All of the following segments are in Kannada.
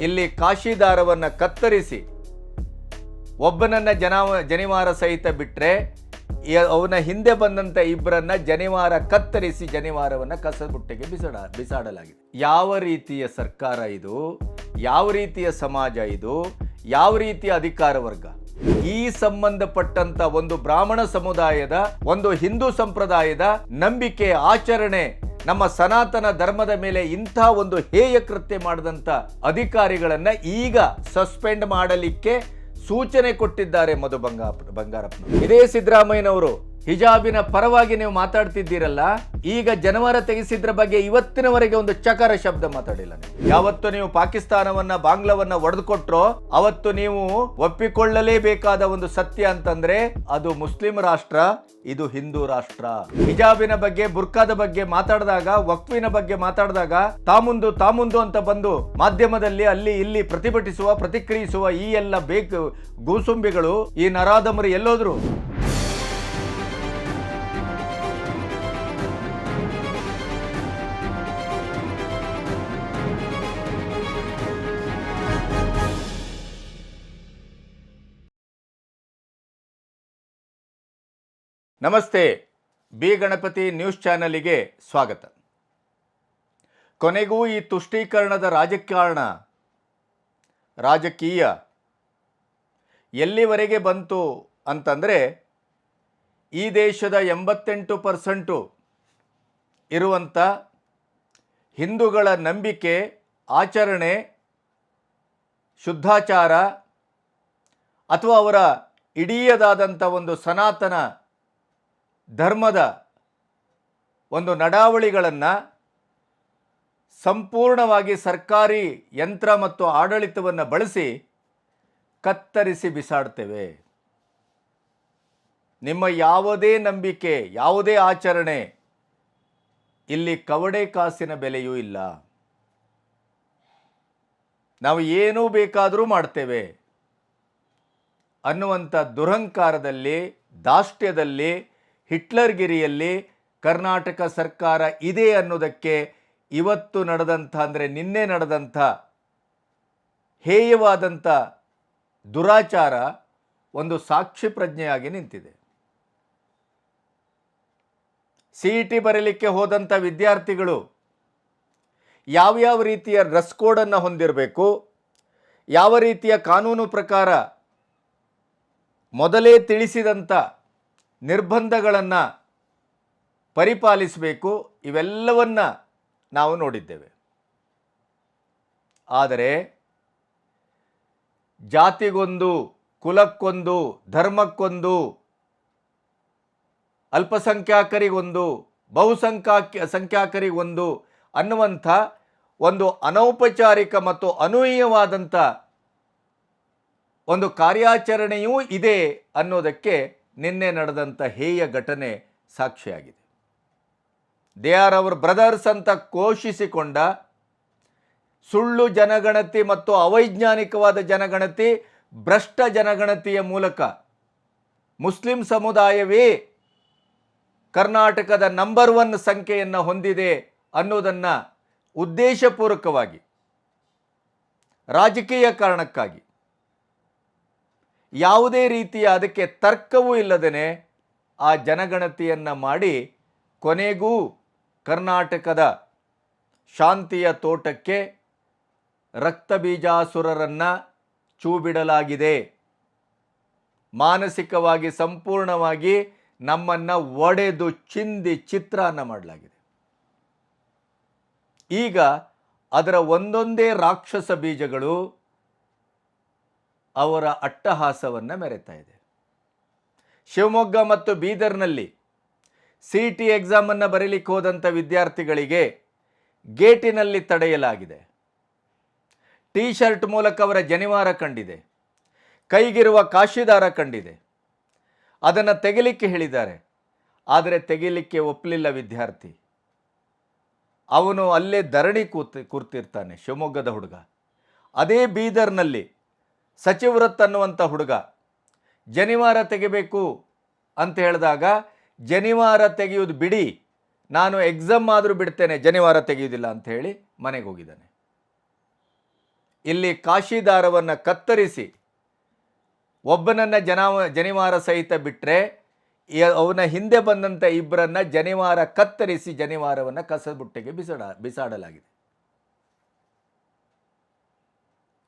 ಇಲ್ಲಿ ಕಾಶಿದಾರವನ್ನು ಕತ್ತರಿಸಿ, ಒಬ್ಬನನ್ನ ಜನಾವ, ಜನಿವಾರ ಸಹಿತ ಬಿಟ್ಟರೆ ಅವನ ಹಿಂದೆ ಬಂದಂಥ ಇಬ್ಬರನ್ನ ಜನಿವಾರ ಕತ್ತರಿಸಿ ಜನಿವಾರವನ್ನು ಕಸಬುಟ್ಟೆಗೆ ಬಿಸಾಡ, ಬಿಸಾಡಲಾಗಿದೆ. ಯಾವ ರೀತಿಯ ಸರ್ಕಾರ ಇದು? ಯಾವ ರೀತಿಯ ಸಮಾಜ ಇದು? ಯಾವ ರೀತಿಯ ಅಧಿಕಾರ ವರ್ಗ? ಈ ಸಂಬಂಧಪಟ್ಟಂತ ಒಂದು ಬ್ರಾಹ್ಮಣ ಸಮುದಾಯದ, ಒಂದು ಹಿಂದೂ ಸಂಪ್ರದಾಯದ ನಂಬಿಕೆ, ಆಚರಣೆ ನಮ್ಮ ಸನಾತನ ಧರ್ಮದ ಮೇಲೆ ಇಂಥ ಒಂದು ಹೇಯ ಕೃತ್ಯ ಮಾಡಿದಂಥ ಅಧಿಕಾರಿಗಳನ್ನು ಈಗ ಸಸ್ಪೆಂಡ್ ಮಾಡಲಿಕ್ಕೆ ಸೂಚನೆ ಕೊಟ್ಟಿದ್ದಾರೆ ಮಧು ಬಂಗಾ ಬಂಗಾರಪ್ಪನ ಇದೇ ಸಿದ್ದರಾಮಯ್ಯನವರು. ಹಿಜಾಬಿನ ಪರವಾಗಿ ನೀವು ಮಾತಾಡ್ತಿದ್ದೀರಲ್ಲ, ಈಗ ಜನವರ ತೆಗೆಸಿದ್ರ ಬಗ್ಗೆ ಇವತ್ತಿನವರೆಗೆ ಒಂದು ಚಕಾರ ಶಬ್ದ ಮಾತಾಡಿಲ್ಲ ಯಾವತ್ತು ನೀವು ಪಾಕಿಸ್ತಾನವನ್ನ, ಬಾಂಗ್ಲಾವನ್ನ ಒಡೆದುಕೊಟ್ರೋ, ಅವತ್ತು ನೀವು ಒಪ್ಪಿಕೊಳ್ಳಲೇಬೇಕಾದ ಒಂದು ಸತ್ಯ ಅಂತಂದ್ರೆ, ಅದು ಮುಸ್ಲಿಂ ರಾಷ್ಟ್ರ, ಇದು ಹಿಂದೂ ರಾಷ್ಟ್ರ. ಹಿಜಾಬಿನ ಬಗ್ಗೆ, ಬುರ್ಕಾದ ಬಗ್ಗೆ ಮಾತಾಡಿದಾಗ ವಕ್ವಿನ ಬಗ್ಗೆ ಮಾತಾಡಿದಾಗ, ತಾಮುಂದು ತಾಮುಂದು ಅಂತ ಬಂದು ಮಾಧ್ಯಮದಲ್ಲಿ ಅಲ್ಲಿ ಇಲ್ಲಿ ಪ್ರತಿಭಟಿಸುವ, ಪ್ರತಿಕ್ರಿಯಿಸುವ ಈ ಎಲ್ಲ ಬೇಕು ಗೂಸುಂಬಿಗಳು ಈ ನರಾಧಮರು ಎಲ್ಲೋದ್ರು. ನಮಸ್ತೆ, ಬಿ ಗಣಪತಿ ನ್ಯೂಸ್ ಚಾನಲಿಗೆ ಸ್ವಾಗತ. ಕೊನೆಗೂ ಈ ತುಷ್ಟೀಕರಣದ ರಾಜಕಾರಣ ರಾಜಕೀಯ. ಎಲ್ಲಿವರೆಗೆ ಬಂತು ಅಂತಂದರೆ, ಈ ದೇಶದ ಎಂಬತ್ತೆಂಟು ಪರ್ಸೆಂಟು ಇರುವಂಥ ಹಿಂದೂಗಳ ನಂಬಿಕೆ, ಆಚರಣೆ, ಶುದ್ಧಾಚಾರ, ಅಥವಾ ಅವರ ಇಡೀಯದಾದಂಥ ಒಂದು ಸನಾತನ ಧರ್ಮದ ಒಂದು ನಡಾವಳಿಗಳನ್ನು ಸಂಪೂರ್ಣವಾಗಿ ಸರ್ಕಾರಿ ಯಂತ್ರ ಮತ್ತು ಆಡಳಿತವನ್ನು ಬಳಸಿ ಕತ್ತರಿಸಿ ಬಿಸಾಡ್ತೇವೆ. ನಿಮ್ಮ ಯಾವುದೇ ನಂಬಿಕೆ, ಯಾವುದೇ ಆಚರಣೆ ಇಲ್ಲಿ ಕವಡೆ ಕಾಸಿನ ಬೆಲೆಯೂ ಇಲ್ಲ. ನಾವು ಏನೂ ಬೇಕಾದರೂ ಮಾಡ್ತೇವೆ. ಅನ್ನುವಂಥ ದುರಹಂಕಾರದಲ್ಲಿ, ದಾಷ್ಟ್ಯದಲ್ಲಿ ಹಿಟ್ಲರ್ಗಿರಿಯಲ್ಲಿ ಕರ್ನಾಟಕ ಸರ್ಕಾರ ಇದೆ ಅನ್ನೋದಕ್ಕೆ ಇವತ್ತು ನಡೆದಂಥ, ಅಂದರೆ ನಿನ್ನೆ ನಡೆದಂಥ ಹೇಯವಾದಂಥ ದುರಾಚಾರ ಒಂದು ಸಾಕ್ಷಿ ಪ್ರಜ್ಞೆಯಾಗಿ ನಿಂತಿದೆ. ಸಿ ಇ ಟಿ ಬರೀಲಿಕ್ಕೆ ಹೋದಂಥ ವಿದ್ಯಾರ್ಥಿಗಳು ಯಾವ್ಯಾವ ರೀತಿಯ ಡ್ರೆಸ್ ಕೋಡನ್ನು ಹೊಂದಿರಬೇಕು, ಯಾವ ರೀತಿಯ ಕಾನೂನು ಪ್ರಕಾರ ಮೊದಲೇ ತಿಳಿಸಿದಂಥ ನಿರ್ಬಂಧಗಳನ್ನು ಪರಿಪಾಲಿಸಬೇಕು, ಇವೆಲ್ಲವನ್ನು ನಾವು ನೋಡಿದ್ದೇವೆ. ಆದರೆ ಜಾತಿಗೊಂದು, ಕುಲಕ್ಕೊಂದು, ಧರ್ಮಕ್ಕೊಂದು ಅಲ್ಪಸಂಖ್ಯಾತರಿಗೊಂದು ಬಹುಸಂಖ್ಯಾಕ ಸಂಖ್ಯಾತರಿಗೊಂದು ಅನ್ನುವಂಥ ಒಂದು ಅನೌಪಚಾರಿಕ ಮತ್ತು ಅನೂಹ್ಯವಾದಂಥ ಒಂದು ಕಾರ್ಯಾಚರಣೆಯೂ ಇದೆ ಅನ್ನೋದಕ್ಕೆ ನಿನ್ನೆ ನಡೆದಂಥ ಹೇಯ ಘಟನೆ ಸಾಕ್ಷಿಯಾಗಿದೆ. ದೇ ಆರ್ ಅವರ್ ಬ್ರದರ್ಸ್ ಅಂತ ಘೋಷಿಸಿಕೊಂಡ ಸುಳ್ಳು ಜನಗಣತಿ ಮತ್ತು ಅವೈಜ್ಞಾನಿಕವಾದ ಜನಗಣತಿ, ಭ್ರಷ್ಟ ಜನಗಣತಿಯ ಮೂಲಕ ಮುಸ್ಲಿಂ ಸಮುದಾಯವೇ ಕರ್ನಾಟಕದ ನಂಬರ್ ಒನ್ ಸಂಖ್ಯೆಯನ್ನು ಹೊಂದಿದೆ ಅನ್ನೋದನ್ನು ಉದ್ದೇಶಪೂರ್ವಕವಾಗಿ ರಾಜಕೀಯ ಕಾರಣಕ್ಕಾಗಿ ಯಾವುದೇ ರೀತಿಯ ಅದಕ್ಕೆ ತರ್ಕವೂ ಇಲ್ಲದೇ ಆ ಜನಗಣತಿಯನ್ನು ಮಾಡಿ ಕೊನೆಗೂ ಕರ್ನಾಟಕದ ಶಾಂತಿಯ ತೋಟಕ್ಕೆ ರಕ್ತಬೀಜಾಸುರರನ್ನು ಚೂಬಿಡಲಾಗಿದೆ. ಮಾನಸಿಕವಾಗಿ ಸಂಪೂರ್ಣವಾಗಿ ನಮ್ಮನ್ನು ಒಡೆದು ಚಿಂದಿ ಚಿತ್ರಾನ್ನ ಮಾಡಲಾಗಿದೆ. ಈಗ ಅದರ ಒಂದೊಂದೇ ರಾಕ್ಷಸ ಬೀಜಗಳು ಅವರ ಅಟ್ಟಹಾಸವನ್ನು ಮೆರೆತಾ ಇದೆ. ಶಿವಮೊಗ್ಗ ಮತ್ತು ಬೀದರ್ನಲ್ಲಿ ಸಿ ಟಿ ಎಕ್ಸಾಮನ್ನು ಬರೀಲಿಕ್ಕೆ ಹೋದಂಥ ವಿದ್ಯಾರ್ಥಿಗಳಿಗೆ ಗೇಟಿನಲ್ಲಿ ತಡೆಯಲಾಗಿದೆ. ಟೀ ಶರ್ಟ್ ಮೂಲಕ ಅವರ ಜನಿವಾರ ಕಂಡಿದೆ. ಕೈಗಿರುವ ಕಾಶಿದಾರ ಕಂಡಿದೆ. ಅದನ್ನು ತೆಗಿಲಿಕ್ಕೆ ಹೇಳಿದ್ದಾರೆ. ಆದರೆ ತೆಗಿಲಿಕ್ಕೆ ಒಪ್ಪಲಿಲ್ಲ ವಿದ್ಯಾರ್ಥಿ. ಅವನು ಅಲ್ಲೇ ಧರಣಿ ಕೂತಿ, ಕೂರ್ತಿರ್ತಾನೆ ಶಿವಮೊಗ್ಗದ ಹುಡುಗ. ಅದೇ ಬೀದರ್ನಲ್ಲಿ ಸಚಿವರತ್ ಅನ್ನುವಂಥ ಹುಡುಗ. ಜನಿವಾರ ತೆಗಿಬೇಕು ಅಂತ ಹೇಳಿದಾಗ, ಜನಿವಾರ ತೆಗೆಯೋದು ಬಿಡಿ, ನಾನು ಎಕ್ಸಾಮ್ ಆದರೂ ಬಿಡ್ತೇನೆ, ಜನಿವಾರ ತೆಗೆಯೋದಿಲ್ಲ ಅಂತ ಹೇಳಿ ಮನೆಗೆ ಹೋಗಿದ್ದಾನೆ. ಇಲ್ಲಿ ಕಾಶಿದಾರವನ್ನು ಕತ್ತರಿಸಿ, ಒಬ್ಬನನ್ನು ಜನಾವ, ಜನಿವಾರ ಸಹಿತ ಬಿಟ್ಟರೆ ಅವನ ಹಿಂದೆ ಬಂದಂಥ ಇಬ್ಬರನ್ನು ಜನಿವಾರ ಕತ್ತರಿಸಿ ಜನಿವಾರವನ್ನು ಕಸಬುಟ್ಟೆಗೆ ಬಿಸಾಡ, ಬಿಸಾಡಲಾಗಿದೆ.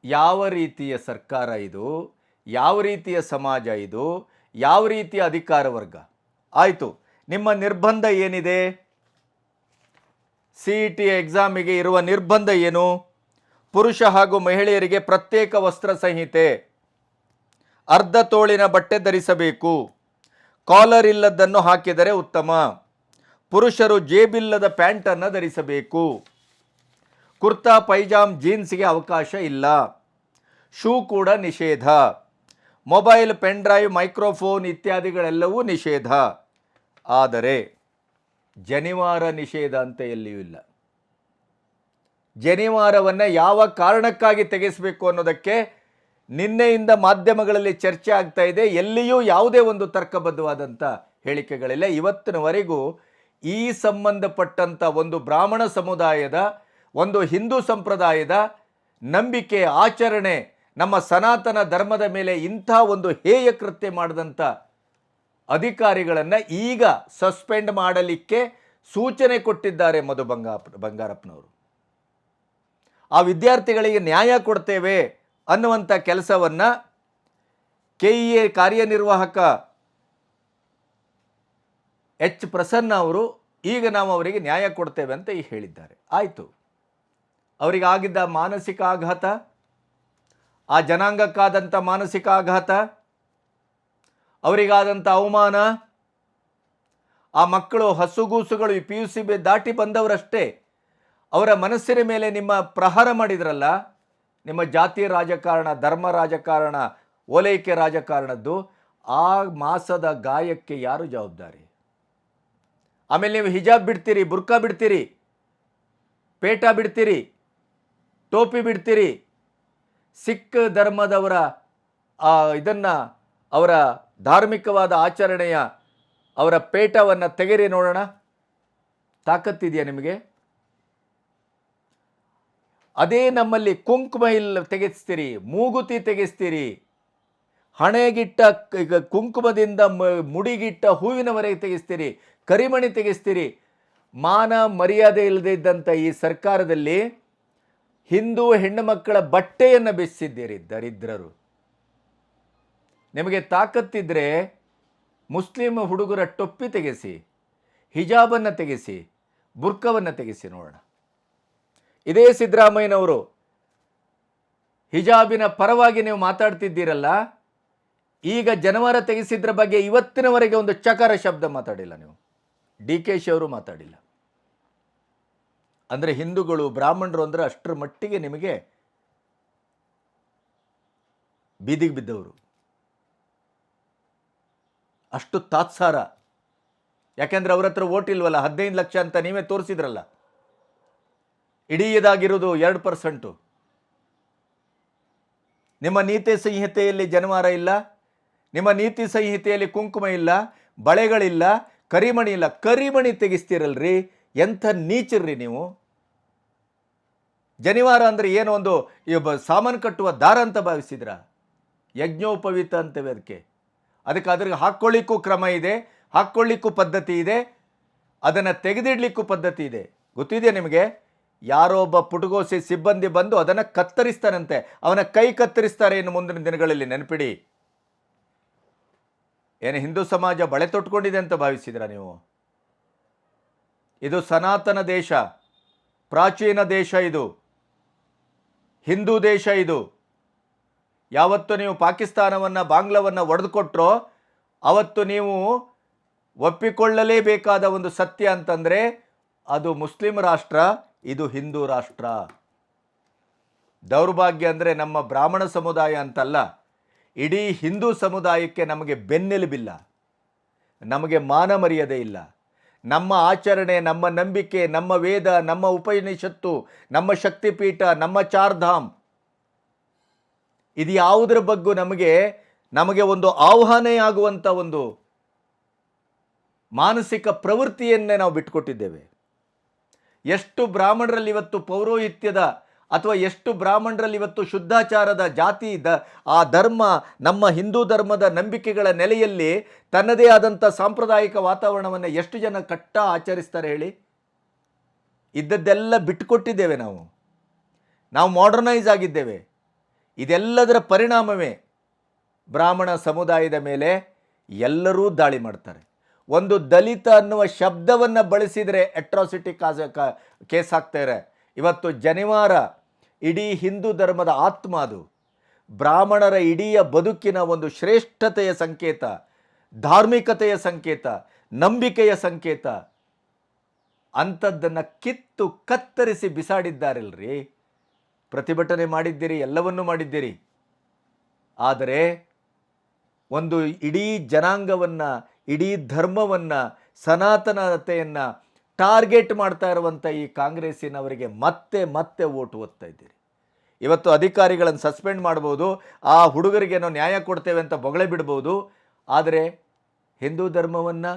ಯಾವ ರೀತಿಯ ಸರ್ಕಾರ ಇದು? ಯಾವ ರೀತಿಯ ಸಮಾಜ ಇದು? ಯಾವ ರೀತಿಯ ಅಧಿಕಾರ ವರ್ಗ? ಆಯಿತು. ನಿಮ್ಮ ನಿರ್ಬಂಧ ಏನಿದೆ? ಸಿ ಇ ಟಿ ಎಕ್ಸಾಮಿಗೆ ಇರುವ ನಿರ್ಬಂಧ ಏನು? ಪುರುಷ ಹಾಗೂ ಮಹಿಳೆಯರಿಗೆ ಪ್ರತ್ಯೇಕ ವಸ್ತ್ರ ಸಂಹಿತೆ. ಅರ್ಧ ತೋಳಿನ ಬಟ್ಟೆ ಧರಿಸಬೇಕು. ಕಾಲರ್ ಇಲ್ಲದನ್ನು ಹಾಕಿದರೆ ಉತ್ತಮ. ಪುರುಷರು ಜೇಬಿಲ್ಲದ ಪ್ಯಾಂಟನ್ನು ಧರಿಸಬೇಕು. ಕುರ್ತಾ, ಪೈಜಾಮ್, ಜೀನ್ಸ್ಗೆ ಅವಕಾಶ ಇಲ್ಲ. ಶೂ ಕೂಡ ನಿಷೇಧ. ಮೊಬೈಲ್, ಪೆನ್ ಡ್ರೈವ್, ಮೈಕ್ರೋಫೋನ್ ಇತ್ಯಾದಿಗಳೆಲ್ಲವೂ ನಿಷೇಧ. ಆದರೆ ಜನಿವಾರ ನಿಷೇಧ ಅಂತ ಎಲ್ಲಿಯೂ ಇಲ್ಲ. ಜನಿವಾರವನ್ನು ಯಾವ ಕಾರಣಕ್ಕಾಗಿ ತೆಗೆಸಬೇಕು ಅನ್ನೋದಕ್ಕೆ ನಿನ್ನೆಯಿಂದ ಮಾಧ್ಯಮಗಳಲ್ಲಿ ಚರ್ಚೆ ಆಗ್ತಾ ಇದೆ. ಎಲ್ಲಿಯೂ ಯಾವುದೇ ಒಂದು ತರ್ಕಬದ್ಧವಾದಂಥ ಹೇಳಿಕೆಗಳಿಲ್ಲ. ಇವತ್ತಿನವರೆಗೂ ಈ ಸಂಬಂಧಪಟ್ಟಂಥ ಒಂದು ಬ್ರಾಹ್ಮಣ ಸಮುದಾಯದ, ಒಂದು ಹಿಂದೂ ಸಂಪ್ರದಾಯದ ನಂಬಿಕೆ, ಆಚರಣೆ ನಮ್ಮ ಸನಾತನ ಧರ್ಮದ ಮೇಲೆ ಇಂಥ ಒಂದು ಹೇಯ ಕೃತ್ಯ ಮಾಡಿದಂಥ ಅಧಿಕಾರಿಗಳನ್ನು ಈಗ ಸಸ್ಪೆಂಡ್ ಮಾಡಲಿಕ್ಕೆ ಸೂಚನೆ ಕೊಟ್ಟಿದ್ದಾರೆ ಮಧು ಬಂಗಾಪ್ ಬಂಗಾರಪ್ಪನವರು. ಆ ವಿದ್ಯಾರ್ಥಿಗಳಿಗೆ ನ್ಯಾಯ ಕೊಡ್ತೇವೆ ಅನ್ನುವಂಥ ಕೆಲಸವನ್ನು ಕೆ ಇ ಎ ಕಾರ್ಯನಿರ್ವಾಹಕ ಎಚ್ ಪ್ರಸನ್ನ ಅವರು ಈಗ ನಾವು ಅವರಿಗೆ ನ್ಯಾಯ ಕೊಡ್ತೇವೆ ಅಂತ ಈ ಹೇಳಿದ್ದಾರೆ. ಆಯಿತು. ಅವರಿಗೆ ಆಗಿದ್ದ ಮಾನಸಿಕ ಆಘಾತ ಆ ಜನಾಂಗಕ್ಕಾದಂಥ ಮಾನಸಿಕ ಆಘಾತ, ಅವರಿಗಾದಂಥ ಅವಮಾನ, ಆ ಮಕ್ಕಳು ಹಸುಗೂಸುಗಳು ಈ ಪಿ ಯು ಸಿ ಬಿ ದಾಟಿ ಬಂದವರಷ್ಟೇ, ಅವರ ಮನಸ್ಸಿನ ಮೇಲೆ ನಿಮ್ಮ ಪ್ರಹಾರ ಮಾಡಿದ್ರಲ್ಲ, ನಿಮ್ಮ ಜಾತಿ ರಾಜಕಾರಣ, ಧರ್ಮ ರಾಜಕಾರಣ, ಓಲೈಕೆ ರಾಜಕಾರಣದ್ದು, ಆ ಮಾಸದ ಗಾಯಕ್ಕೆ ಯಾರು ಜವಾಬ್ದಾರಿ? ಆಮೇಲೆ ನೀವು ಹಿಜಾಬ್ ಬಿಡ್ತೀರಿ, ಬುರ್ಕಾ ಬಿಡ್ತೀರಿ, ಪೇಟ ಬಿಡ್ತೀರಿ, ಟೋಪಿ ಬಿಡ್ತೀರಿ ಸಿಖ್ ಧರ್ಮದವರ, ಆ, ಇದನ್ನು ಅವರ ಧಾರ್ಮಿಕವಾದ ಆಚರಣೆಯ ಅವರ ಪೇಟವನ್ನು ತೆಗೆರಿ ನೋಡೋಣ. ತಾಕತ್ತಿದೆಯಾ ನಿಮಗೆ? ಅದೇ ನಮ್ಮಲ್ಲಿ ಕುಂಕುಮ ಇಲ್ಲ, ತೆಗೆಸ್ತೀರಿ, ಮೂಗುತಿ ತೆಗೆಸ್ತೀರಿ. ಹಣೆಗಿಟ್ಟ ಕುಂಕುಮದಿಂದ ಮುಡಿಗಿಟ್ಟ ಹೂವಿನವರೆಗೆ ತೆಗೆಸ್ತೀರಿ, ಕರಿಮಣಿ ತೆಗೆಸ್ತೀರಿ. ಮಾನ ಮರ್ಯಾದೆ ಇಲ್ಲದೇ ಇದ್ದಂಥ ಈ ಸರ್ಕಾರದಲ್ಲಿ ಹಿಂದೂ ಹೆಣ್ಣು ಮಕ್ಕಳ ಬಟ್ಟೆಯನ್ನು ಬೆಸಿದ್ದೀರಿ ದರಿದ್ರರು. ನಿಮಗೆ ತಾಕತ್ತಿದ್ರೆ ಮುಸ್ಲಿಂ ಹುಡುಗರ ಟೊಪ್ಪಿ ತೆಗೆಸಿ, ಹಿಜಾಬನ್ನು ತೆಗೆಸಿ, ಬುರ್ಕವನ್ನು ತೆಗೆಸಿ ನೋಡೋಣ. ಇದೇ ಸಿದ್ದರಾಮಯ್ಯನವರು, ಹಿಜಾಬಿನ ಪರವಾಗಿ ನೀವು ಮಾತಾಡ್ತಿದ್ದೀರಲ್ಲ, ಈಗ ಜನವರ ತೆಗೆಸಿದ್ರ ಬಗ್ಗೆ ಇವತ್ತಿನವರೆಗೆ ಒಂದು ಚಕಾರ ಶಬ್ದ ಮಾತಾಡಿಲ್ಲ ನೀವು. ಡಿ ಕೆ ಶಿ ಅವರು ಮಾತಾಡಿಲ್ಲ. ಅಂದರೆ ಹಿಂದೂಗಳು, ಬ್ರಾಹ್ಮಣರು ಅಂದರೆ ಅಷ್ಟರ ಮಟ್ಟಿಗೆ ನಿಮಗೆ ಬೀದಿಗೆ ಬಿದ್ದವರು. ಅಷ್ಟು ತಾತ್ಸಾರ. ಯಾಕೆಂದರೆ ಅವ್ರ ಹತ್ರ ಓಟ್ ಇಲ್ವಲ್ಲ? ಹದಿನೈದು ಲಕ್ಷ ಅಂತ ನೀವೇ ತೋರಿಸಿದ್ರಲ್ಲ. ಇಡೀ ಇದಾಗಿರೋದು ಎರಡು ಪರ್ಸೆಂಟು ನಿಮ್ಮ ನೀತಿ ಸಂಹಿತೆಯಲ್ಲಿ ಜನವಾರ ಇಲ್ಲ, ನಿಮ್ಮ ನೀತಿ ಸಂಹಿತೆಯಲ್ಲಿ ಕುಂಕುಮ ಇಲ್ಲ, ಬಳೆಗಳಿಲ್ಲ, ಕರಿಮಣಿ ಇಲ್ಲ. ಕರಿಮಣಿ ತೆಗಿಸ್ತೀರಲ್ರಿ? ಎಂಥ ನೀಚರ್ರಿ ನೀವು? ಜನಿವಾರ ಅಂದರೆ ಏನೋ ಒಂದು ಈ ಸಾಮಾನು ಕಟ್ಟುವ ದಾರ ಅಂತ ಭಾವಿಸಿದ್ರ? ಯಜ್ಞೋಪವೀತ ಅಂತೇವೆ ಅದಕ್ಕೆ. ಅದಕ್ಕೆ ಅದ್ರಿಗೆ ಹಾಕ್ಕೊಳ್ಳಿಕ್ಕೂ ಕ್ರಮ ಇದೆ ಹಾಕ್ಕೊಳ್ಳಿಕ್ಕೂ ಪದ್ಧತಿ ಇದೆ, ಅದನ್ನು ತೆಗೆದಿಡ್ಲಿಕ್ಕೂ ಪದ್ಧತಿ ಇದೆ. ಗೊತ್ತಿದೆಯಾ ನಿಮಗೆ? ಯಾರೋ ಒಬ್ಬ ಪುಟಗೋಸಿ ಸಿಬ್ಬಂದಿ ಬಂದು ಅದನ್ನು ಕತ್ತರಿಸ್ತಾನಂತೆ. ಅವನ ಕೈ ಕತ್ತರಿಸ್ತಾರೆ ಇನ್ನು ಮುಂದಿನ ದಿನಗಳಲ್ಲಿ, ನೆನಪಿಡಿ. ಏನು ಹಿಂದೂ ಸಮಾಜ ಬಳೆ ತೊಟ್ಕೊಂಡಿದೆ ಅಂತ ಭಾವಿಸಿದ್ರ ನೀವು? ಇದು ಸನಾತನ ದೇಶ, ಪ್ರಾಚೀನ ದೇಶ ಇದು. ಹಿಂದೂ ದೇಶ ಇದು. ಯಾವತ್ತು ನೀವು ಪಾಕಿಸ್ತಾನವನ್ನು, ಬಾಂಗ್ಲವನ್ನು ಒಡೆದುಕೊಟ್ರೋ, ಅವತ್ತು ನೀವು ಒಪ್ಪಿಕೊಳ್ಳಲೇಬೇಕಾದ ಒಂದು ಸತ್ಯ ಅಂತಂದರೆ, ಅದು ಮುಸ್ಲಿಂ ರಾಷ್ಟ್ರ, ಇದು ಹಿಂದೂ ರಾಷ್ಟ್ರ. ದೌರ್ಭಾಗ್ಯ ಅಂದರೆ ನಮ್ಮ ಬ್ರಾಹ್ಮಣ ಸಮುದಾಯ ಅಂತಲ್ಲ, ಇಡೀ ಹಿಂದೂ ಸಮುದಾಯಕ್ಕೆ ನಮಗೆ ಬೆನ್ನೆಲುಬಿಲ್ಲ. ನಮಗೆ ಮಾನ ಮರ್ಯಾದೆ ಇಲ್ಲ. ನಮ್ಮ ಆಚರಣೆ, ನಮ್ಮ ನಂಬಿಕೆ, ನಮ್ಮ ವೇದ, ನಮ್ಮ ಉಪನಿಷತ್ತು, ನಮ್ಮ ಶಕ್ತಿಪೀಠ, ನಮ್ಮ ಚಾರ್ಧಾಮ್. ಇದು ಯಾವುದರ ಬಗ್ಗೆ ನಮಗೆ ನಮಗೆ ಒಂದು ಆಹ್ವಾನೆಯಾಗುವಂಥ ಒಂದು ಮಾನಸಿಕ ಪ್ರವೃತ್ತಿಯನ್ನೇ ನಾವು ಬಿಟ್ಟುಕೊಟ್ಟಿದ್ದೇವೆ ಎಷ್ಟು ಬ್ರಾಹ್ಮಣರಲ್ಲಿ ಇವತ್ತು ಪೌರೋಹಿತ್ಯದ ಅಥವಾ ಎಷ್ಟು ಬ್ರಾಹ್ಮಣರಲ್ಲಿ ಇವತ್ತು ಶುದ್ಧಾಚಾರದ ಜಾತಿ ದ, ಆ ಧರ್ಮ ನಮ್ಮ ಹಿಂದೂ ಧರ್ಮದ ನಂಬಿಕೆಗಳ ನೆಲೆಯಲ್ಲಿ ತನ್ನದೇ ಆದಂಥ ಸಾಂಪ್ರದಾಯಿಕ ವಾತಾವರಣವನ್ನು ಎಷ್ಟು ಜನ ಕಟ್ಟ ಆಚರಿಸ್ತಾರೆ ಹೇಳಿ? ಇದ್ದದ್ದೆಲ್ಲ ಬಿಟ್ಟುಕೊಟ್ಟಿದ್ದೇವೆ ನಾವು. ನಾವು ಮಾಡರ್ನೈಸ್ ಆಗಿದ್ದೇವೆ. ಇದೆಲ್ಲದರ ಪರಿಣಾಮವೇ ಬ್ರಾಹ್ಮಣ ಸಮುದಾಯದ ಮೇಲೆ ಎಲ್ಲರೂ ದಾಳಿ ಮಾಡ್ತಾರೆ. ಒಂದು ದಲಿತ ಅನ್ನುವ ಶಬ್ದವನ್ನು ಬಳಸಿದರೆ ಅಟ್ರಾಸಿಟಿ ಕಾಸ ಕೇಸ್ ಹಾಕ್ತಾರೆ ಇವತ್ತು ಜನಿವಾರ ಇಡೀ ಹಿಂದೂ ಧರ್ಮದ ಆತ್ಮ ಅದು. ಬ್ರಾಹ್ಮಣರ ಇಡೀ ಬದುಕಿನ ಒಂದು ಶ್ರೇಷ್ಠತೆಯ ಸಂಕೇತ, ಧಾರ್ಮಿಕತೆಯ ಸಂಕೇತ, ನಂಬಿಕೆಯ ಸಂಕೇತ. ಅಂಥದ್ದನ್ನು ಕಿತ್ತು ಕತ್ತರಿಸಿ ಬಿಸಾಡಿದ್ದಾರಲ್ರಿ? ಪ್ರತಿಭಟನೆ ಮಾಡಿದ್ದೀರಿ, ಎಲ್ಲವನ್ನೂ ಮಾಡಿದ್ದೀರಿ. ಆದರೆ ಒಂದು ಇಡೀ ಜನಾಂಗವನ್ನು, ಇಡೀ ಧರ್ಮವನ್ನು, ಸನಾತನತೆಯನ್ನು ಟಾರ್ಗೆಟ್ ಮಾಡ್ತಾ ಇರುವಂಥ ಈ ಕಾಂಗ್ರೆಸ್ಸಿನವರಿಗೆ ಮತ್ತೆ ಮತ್ತೆ ಓಟು ಓದ್ತಾ ಇದ್ದೀರಿ. ಇವತ್ತು ಅಧಿಕಾರಿಗಳನ್ನು ಸಸ್ಪೆಂಡ್ ಮಾಡ್ಬೋದು, ಆ ಹುಡುಗರಿಗೆ ನಾವು ನ್ಯಾಯ ಕೊಡ್ತೇವೆ ಅಂತ ಬೊಗಳೆ ಬಿಡ್ಬೋದು, ಆದರೆ ಹಿಂದೂ ಧರ್ಮವನ್ನು,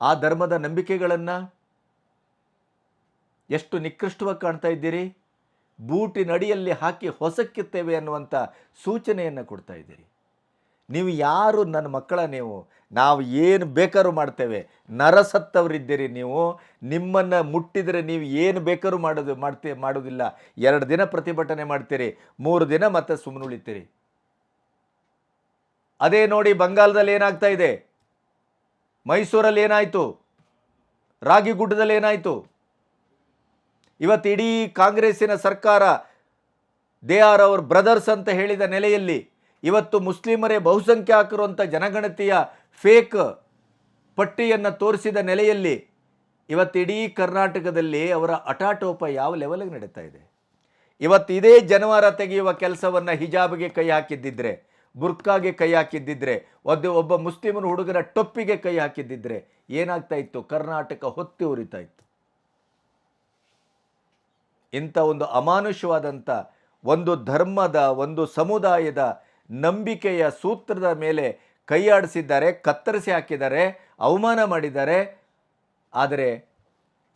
ಆ ಧರ್ಮದ ನಂಬಿಕೆಗಳನ್ನು ಎಷ್ಟು ನಿಕೃಷ್ಟವಾಗಿ ಕಾಣ್ತಾ ಇದ್ದೀರಿ? ಬೂಟಿನಡಿಯಲ್ಲಿ ಹಾಕಿ ಹೊಸಕ್ಕಿತ್ತೇವೆ ಅನ್ನುವಂಥ ಸೂಚನೆಯನ್ನು ಕೊಡ್ತಾ ಇದ್ದೀರಿ. ನೀವು ಯಾರು ನನ್ನ ಮಕ್ಕಳ ನೀವು? ನಾವು ಏನು ಬೇಕಾದ್ರೂ ಮಾಡ್ತೇವೆ. ನರಸತ್ತವರಿದ್ದೀರಿ ನೀವು. ನಿಮ್ಮನ್ನು ಮುಟ್ಟಿದರೆ ನೀವು ಏನು ಬೇಕಾದ್ರೂ ಮಾಡೋದು, ಮಾಡ್ತೇ, ಮಾಡೋದಿಲ್ಲ. ಎರಡು ದಿನ ಪ್ರತಿಭಟನೆ ಮಾಡ್ತೀರಿ. ಮೂರು ದಿನ ಮತ್ತೆ ಸುಮ್ಮನೆ ಉಳಿತೀರಿ. ಅದೇ ನೋಡಿ ಬಂಗಾಲದಲ್ಲಿ ಏನಾಗ್ತಾ ಇದೆ? ಮೈಸೂರಲ್ಲಿ ಏನಾಯಿತು? ರಾಗಿಗುಡ್ಡದಲ್ಲಿ ಏನಾಯಿತು? ಇವತ್ತು ಇಡೀ ಕಾಂಗ್ರೆಸ್ಸಿನ ಸರ್ಕಾರ, ದೇ ಆರ್ ಅವರ್ ಬ್ರದರ್ಸ್ ಅಂತ ಹೇಳಿದ ನೆಲೆಯಲ್ಲಿ ಇವತ್ತು ಮುಸ್ಲಿಮರೇ ಬಹುಸಂಖ್ಯಾತರು ಅಂತ ಜನಗಣತಿಯ ಫೇಕ್ ಪಟ್ಟಿಯನ್ನು ತೋರಿಸಿದ ನೆಲೆಯಲ್ಲಿ ಇವತ್ತು ಇಡೀ ಕರ್ನಾಟಕದಲ್ಲಿ ಅವರ ಅಟಾಟೋಪ ಯಾವ ಲೆವೆಲ್ಗೆ ನಡೀತಾ ಇದೆ? ಇವತ್ತು ಇದೇ ಜನವಾರ ತೆಗೆಯುವ ಕೆಲಸವನ್ನು ಹಿಜಾಬ್ಗೆ ಕೈ ಹಾಕಿದ್ದಿದ್ರೆ, ಬುರ್ಕಾಗೆ ಕೈ ಹಾಕಿದ್ದಿದ್ರೆ ಒಂದು ಒಬ್ಬ ಮುಸ್ಲಿಮನ ಹುಡುಗರ ಟೊಪ್ಪಿಗೆ ಕೈ ಹಾಕಿದ್ದಿದ್ರೆ ಏನಾಗ್ತಾ ಇತ್ತು? ಕರ್ನಾಟಕ ಹೊತ್ತಿ ಉರಿತಾ ಇತ್ತು. ಇಂಥ ಒಂದು ಅಮಾನುಷವಾದಂಥ ಒಂದು ಧರ್ಮದ, ಒಂದು ಸಮುದಾಯದ ನಂಬಿಕೆಯ ಸೂತ್ರದ ಮೇಲೆ ಕೈಯಾಡಿಸಿದ್ದಾರೆ, ಕತ್ತರಿಸಿ ಹಾಕಿದ್ದಾರೆ, ಅವಮಾನ ಮಾಡಿದ್ದಾರೆ. ಆದರೆ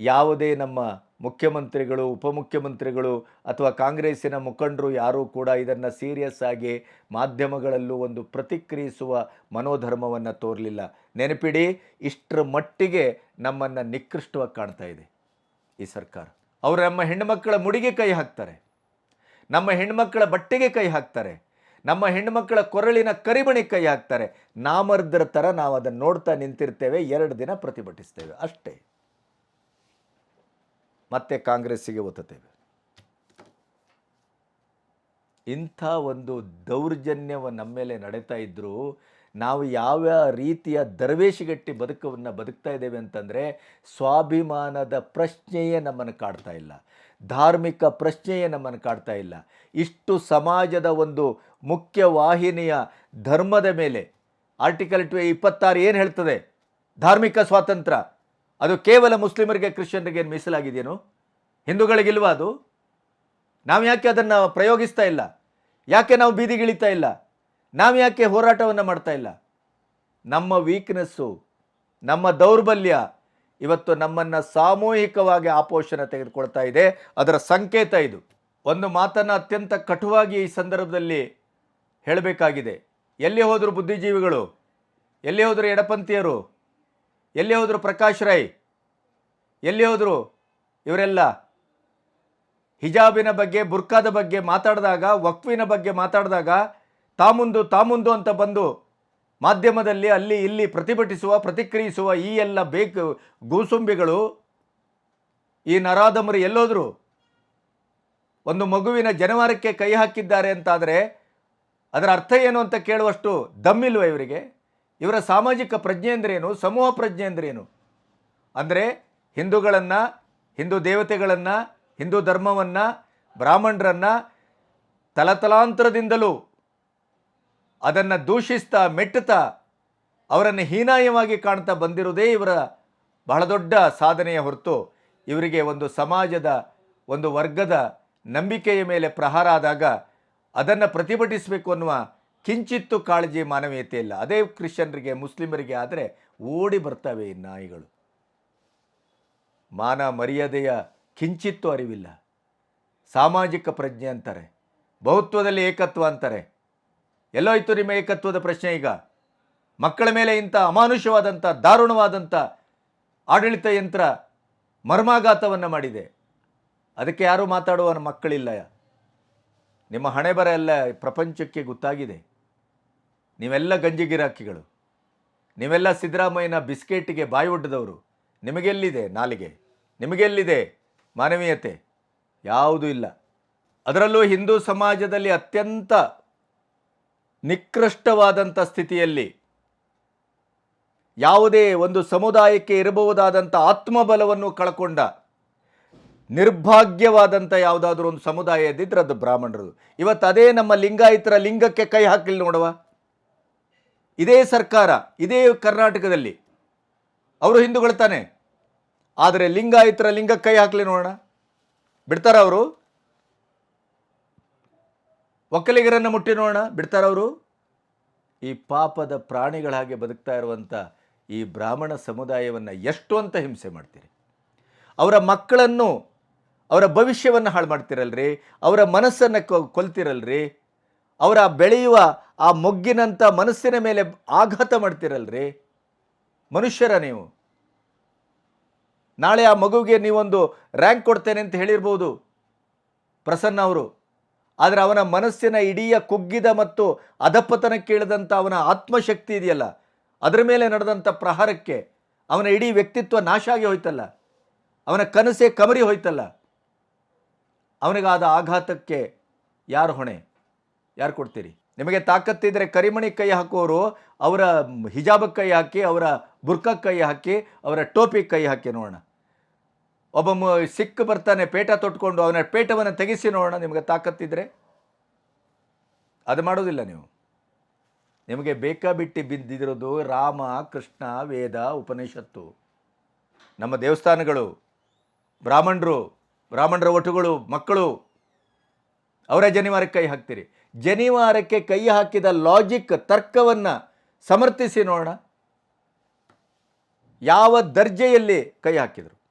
ಯಾವುದೇ ನಮ್ಮ ಮುಖ್ಯಮಂತ್ರಿಗಳು, ಉಪಮುಖ್ಯಮಂತ್ರಿಗಳು ಅಥವಾ ಕಾಂಗ್ರೆಸ್ಸಿನ ಮುಖಂಡರು ಯಾರೂ ಕೂಡ ಇದನ್ನು ಸೀರಿಯಸ್ ಆಗಿ ಮಾಧ್ಯಮಗಳಲ್ಲೂ ಒಂದು ಪ್ರತಿಕ್ರಿಯಿಸುವ ಮನೋಧರ್ಮವನ್ನು ತೋರಲಿಲ್ಲ. ನೆನಪಿಡಿ, ಇಷ್ಟರ ಮಟ್ಟಿಗೆ ನಮ್ಮನ್ನು ನಿಕೃಷ್ಟವಾಗಿ ಕಾಣ್ತಾ ಇದೆ ಈ ಸರ್ಕಾರ. ಅವರು ನಮ್ಮ ಹೆಣ್ಣುಮಕ್ಕಳ ಮುಡಿಗೆ ಕೈ ಹಾಕ್ತಾರೆ. ನಮ್ಮ ಹೆಣ್ಮಕ್ಕಳ ಬಟ್ಟೆಗೆ ಕೈ ಹಾಕ್ತಾರೆ. ನಮ್ಮ ಹೆಣ್ಣುಮಕ್ಕಳ ಕೊರಳಿನ ಕರಿಮಣಿ ಕೈ ಹಾಕ್ತಾರೆ. ನಾಮರ್ದ್ರ ಥರ ನಾವು ಅದನ್ನು ನೋಡ್ತಾ ನಿಂತಿರ್ತೇವೆ, ಎರಡು ದಿನ ಪ್ರತಿಭಟಿಸ್ತೇವೆ, ಅಷ್ಟೇ. ಮತ್ತೆ ಕಾಂಗ್ರೆಸ್ಸಿಗೆ ಒತ್ತುತ್ತೇವೆ. ಇಂಥ ಒಂದು ದೌರ್ಜನ್ಯವ ನಮ್ಮ ಮೇಲೆ ನಡೀತಾ ಇದ್ದರೂ ನಾವು ಯಾವ ರೀತಿಯ ದರ್ವೇಶಿಗಟ್ಟಿ ಬದುಕವನ್ನು ಬದುಕ್ತಾ ಇದ್ದೇವೆ ಅಂತಂದರೆ, ಸ್ವಾಭಿಮಾನದ ಪ್ರಶ್ನೆಯೇ ನಮ್ಮನ್ನು ಕಾಡ್ತಾ ಇಲ್ಲ. ಧಾರ್ಮಿಕ ಪ್ರಶ್ನೆಯೇ ನಮ್ಮನ್ನು ಕಾಡ್ತಾ ಇಲ್ಲ. ಇಷ್ಟು ಸಮಾಜದ ಒಂದು ಮುಖ್ಯ ವಾಹಿನಿಯ ಧರ್ಮದ ಮೇಲೆ ಆರ್ಟಿಕಲ್ ಟು ಇಪ್ಪತ್ತಾರು ಏನು ಹೇಳ್ತದೆ? ಧಾರ್ಮಿಕ ಸ್ವಾತಂತ್ರ್ಯ. ಅದು ಕೇವಲ ಮುಸ್ಲಿಮರಿಗೆ, ಕ್ರಿಶ್ಚಿಯನ್ರಿಗೆ ಮೀಸಲಾಗಿದೆಯೇನು? ಹಿಂದೂಗಳಿಗಿಲ್ವಾ ಅದು? ನಾವು ಯಾಕೆ ಅದನ್ನು ಪ್ರಯೋಗಿಸ್ತಾ ಇಲ್ಲ? ಯಾಕೆ ನಾವು ಬೀದಿಗಿಳಿತಾ ಇಲ್ಲ? ನಾವು ಯಾಕೆ ಹೋರಾಟವನ್ನು ಮಾಡ್ತಾ ಇಲ್ಲ? ನಮ್ಮ ವೀಕ್ನೆಸ್ಸು ನಮ್ಮ ದೌರ್ಬಲ್ಯ ಇವತ್ತು ನಮ್ಮನ್ನು ಸಾಮೂಹಿಕವಾಗಿ ಆಪೋಷಣ ತೆಗೆದುಕೊಳ್ತಾ ಇದೆ. ಅದರ ಸಂಕೇತ ಇದು. ಒಂದು ಮಾತನ್ನು ಅತ್ಯಂತ ಕಟುವಾಗಿ ಈ ಸಂದರ್ಭದಲ್ಲಿ ಹೇಳಬೇಕಾಗಿದೆ. ಎಲ್ಲಿ ಹೋದರು ಬುದ್ಧಿಜೀವಿಗಳು? ಎಲ್ಲಿ ಹೋದರು ಎಡಪಂಥೀಯರು? ಎಲ್ಲಿ ಹೋದರು ಪ್ರಕಾಶ್ ರೈ? ಎಲ್ಲಿ ಹೋದರು ಇವರೆಲ್ಲ? ಹಿಜಾಬಿನ ಬಗ್ಗೆ, ಬುರ್ಕಾದ ಬಗ್ಗೆ ಮಾತಾಡಿದಾಗ ವಕ್ವಿನ ಬಗ್ಗೆ ಮಾತಾಡಿದಾಗ ತಾಮುಂದು ತಾಮುಂದು ಅಂತ ಬಂದು ಮಾಧ್ಯಮದಲ್ಲಿ ಅಲ್ಲಿ ಇಲ್ಲಿ ಪ್ರತಿಭಟಿಸುವ, ಪ್ರತಿಕ್ರಿಯಿಸುವ ಈ ಎಲ್ಲ ಬೇಕು ಗೂಸುಂಬಿಗಳು, ಈ ನರಾಧಮರು ಎಲ್ಲೋದ್ರು? ಒಂದು ಮಗುವಿನ ಜನವಾರಕ್ಕೆ ಕೈ ಹಾಕಿದ್ದಾರೆ ಅಂತಾದರೆ ಅದರ ಅರ್ಥ ಏನು ಅಂತ ಕೇಳುವಷ್ಟು ದಮ್ಮಿಲ್ವ ಇವರಿಗೆ? ಇವರ ಸಾಮಾಜಿಕ ಪ್ರಜ್ಞೆ ಅಂದ್ರೇನು? ಸಮೂಹ ಪ್ರಜ್ಞೆ ಅಂದ್ರೇನು? ಅಂದರೆ ಹಿಂದೂಗಳನ್ನು, ಹಿಂದೂ ದೇವತೆಗಳನ್ನು, ಹಿಂದೂ ಧರ್ಮವನ್ನು, ಬ್ರಾಹ್ಮಣರನ್ನು ತಲತಲಾಂತರದಿಂದಲೂ ಅದನ್ನು ದೂಷಿಸ್ತಾ ಮೆಟ್ಟುತ್ತಾ ಅವರನ್ನು ಹೀನಾಯವಾಗಿ ಕಾಣ್ತಾ ಬಂದಿರುವುದೇ ಇವರ ಬಹಳ ದೊಡ್ಡ ಸಾಧನೆಯ ಹೊರತು. ಇವರಿಗೆ ಒಂದು ಸಮಾಜದ, ಒಂದು ವರ್ಗದ ನಂಬಿಕೆಯ ಮೇಲೆ ಪ್ರಹಾರ ಆದಾಗ ಅದನ್ನು ಪ್ರತಿಭಟಿಸಬೇಕು ಅನ್ನುವ ಕಿಂಚಿತ್ತು ಕಾಳಜಿ ಮಾನವೀಯತೆ ಇಲ್ಲ. ಅದೇ ಕ್ರಿಶ್ಚಿಯನ್ರಿಗೆ, ಮುಸ್ಲಿಮರಿಗೆ ಆದರೆ ಓಡಿ ಬರ್ತವೆ ಈ ನಾಯಿಗಳು. ಮಾನ ಮರ್ಯಾದೆಯ ಕಿಂಚಿತ್ತು ಅರಿವಿಲ್ಲ. ಸಾಮಾಜಿಕ ಪ್ರಜ್ಞೆ ಅಂತಾರೆ, ಬಹುತ್ವದಲ್ಲಿ ಏಕತ್ವ ಅಂತಾರೆ. ಎಲ್ಲೋಯ್ತು ನಿಮ್ಮ ಏಕತ್ವದ ಪ್ರಶ್ನೆ ಈಗ. ಮಕ್ಕಳ ಮೇಲೆ ಇಂಥ ಅಮಾನುಷವಾದಂಥ ದಾರುಣವಾದಂಥ ಆಡಳಿತ ಯಂತ್ರ ಮರ್ಮಾಘಾತವನ್ನು ಮಾಡಿದೆ. ಅದಕ್ಕೆ ಯಾರೂ ಮಾತಾಡುವ ಮಕ್ಕಳಿಲ್ಲ. ನಿಮ್ಮ ಹಣೆ ಬರ ಎಲ್ಲ ಪ್ರಪಂಚಕ್ಕೆ ಗೊತ್ತಾಗಿದೆ. ನೀವೆಲ್ಲ ಗಂಜಿ ಗಿರಾಕಿಗಳು. ನೀವೆಲ್ಲ ಸಿದ್ದರಾಮಯ್ಯನ ಬಿಸ್ಕೆಟ್ಗೆ ಬಾಯಿ ಒಡ್ಡದವರು. ನಿಮಗೆಲ್ಲಿದೆ ನಾಲಿಗೆ? ನಿಮಗೆಲ್ಲಿದೆ ಮಾನವೀಯತೆ? ಯಾವುದೂ ಇಲ್ಲ. ಅದರಲ್ಲೂ ಹಿಂದೂ ಸಮಾಜದಲ್ಲಿ ಅತ್ಯಂತ ನಿಕೃಷ್ಟವಾದಂಥ ಸ್ಥಿತಿಯಲ್ಲಿ ಯಾವುದೇ ಒಂದು ಸಮುದಾಯಕ್ಕೆ ಇರಬಹುದಾದಂಥ ಆತ್ಮಬಲವನ್ನು ಕಳ್ಕೊಂಡ ನಿರ್ಭಾಗ್ಯವಾದಂಥ ಯಾವುದಾದ್ರೂ ಒಂದು ಸಮುದಾಯ ಇದ್ದಿದ್ರೆ ಅದು ಬ್ರಾಹ್ಮಣರು ಇವತ್ತು ಅದೇ ನಮ್ಮ ಲಿಂಗಾಯಿತರ ಲಿಂಗಕ್ಕೆ ಕೈ ಹಾಕಲಿ ನೋಡುವ ಇದೇ ಸರ್ಕಾರ, ಇದೇ ಕರ್ನಾಟಕದಲ್ಲಿ. ಅವರು ಹಿಂದೂಗಳು ತಾನೆ. ಆದರೆ ಲಿಂಗಾಯಿತರ ಲಿಂಗಕ್ಕೆ ಕೈ ಹಾಕಲಿ ನೋಡೋಣ. ಬಿಡ್ತಾರ ಅವರು? ಒಕ್ಕಲಿಗರನ್ನು ಮುಟ್ಟಿ ನೋಡೋಣ ಬಿಡ್ತಾರವರು ಈ ಪಾಪದ ಪ್ರಾಣಿಗಳ ಹಾಗೆ ಬದುಕ್ತಾ ಇರುವಂಥ ಈ ಬ್ರಾಹ್ಮಣ ಸಮುದಾಯವನ್ನು ಎಷ್ಟು ಅಂತ ಹಿಂಸೆ ಮಾಡ್ತೀರಿ? ಅವರ ಮಕ್ಕಳನ್ನು, ಅವರ ಭವಿಷ್ಯವನ್ನು ಹಾಳು ಮಾಡ್ತಿರಲ್ರಿ? ಅವರ ಮನಸ್ಸನ್ನು ಕೊಲ್ತಿರಲ್ರಿ? ಅವರ ಬೆಳೆಯುವ ಆ ಮೊಗ್ಗಿನಂಥ ಮನಸ್ಸಿನ ಮೇಲೆ ಆಘಾತ ಮಾಡ್ತಿರಲ್ರಿ? ಮನುಷ್ಯರ ನೀವು. ನಾಳೆ ಆ ಮಗುವಿಗೆ ನೀವೊಂದು ರ್ಯಾಂಕ್ ಕೊಡ್ತೇನೆ ಅಂತ ಹೇಳಿರ್ಬೋದು. ಪ್ರಸನ್ನ ಅವರು. ಆದರೆ ಅವನ ಮನಸ್ಸಿನ ಇಡೀ ಕುಗ್ಗಿದ ಮತ್ತು ಅಧಪತನಕ್ಕೆ ಕೇಳಿದಂಥ ಅವನ ಆತ್ಮಶಕ್ತಿ ಇದೆಯಲ್ಲ, ಅದರ ಮೇಲೆ ನಡೆದಂಥ ಪ್ರಹಾರಕ್ಕೆ ಅವನ ಇಡೀ ವ್ಯಕ್ತಿತ್ವ ನಾಶ ಆಗಿ ಹೋಯ್ತಲ್ಲ, ಅವನ ಕನಸೇ ಕಮರಿ ಹೋಯ್ತಲ್ಲ. ಅವನಿಗಾದ ಆಘಾತಕ್ಕೆ ಯಾರು ಹೊಣೆ? ಯಾರು ಕೊಡ್ತೀರಿ? ನಿಮಗೆ ತಾಕತ್ತಿದ್ದರೆ ಕರಿಮಣಿ ಕೈ ಹಾಕುವವರು ಅವರ ಹಿಜಾಬಕ್ಕೆ ಕೈ ಹಾಕಿ, ಅವರ ಬುರ್ಕಕ್ಕೆ ಕೈ ಹಾಕಿ, ಅವರ ಟೋಪಿಗೆ ಕೈ ಹಾಕಿ ನೋಡೋಣ. ಒಬ್ಬ ಸಿಕ್ಕು ಸಿಕ್ ಬರ್ತಾನೆ, ಪೇಟ ತೊಟ್ಕೊಂಡು ಅವನ ಪೇಟವನ್ನು ತೆಗೆಸಿ ನೋಡೋಣ, ನಿಮಗೆ ತಾಕತ್ತಿದ್ರೆ? ಅದು ಮಾಡೋದಿಲ್ಲ ನೀವು. ನಿಮಗೆ ಬೇಕಾ ಬಿಟ್ಟು ಬಿದ್ದಿರೋದು ರಾಮ, ಕೃಷ್ಣ, ವೇದ, ಉಪನಿಷತ್ತು. ನಮ್ಮ ದೇವಸ್ಥಾನಗಳು, ಬ್ರಾಹ್ಮಣರು, ಬ್ರಾಹ್ಮಣರ ಒಟ್ಟುಗಳು ಮಕ್ಕಳು, ಅವರೇ ಜನಿವಾರಕ್ಕೆ ಕೈ ಹಾಕ್ತೀರಿ. ಜನಿವಾರಕ್ಕೆ ಕೈ ಹಾಕಿದ ಲಾಜಿಕ್ ತರ್ಕವನ್ನು ಸಮರ್ಥಿಸಿ ನೋಡೋಣ. ಯಾವ ದರ್ಜೆಯಲ್ಲಿ ಕೈ ಹಾಕಿದರು?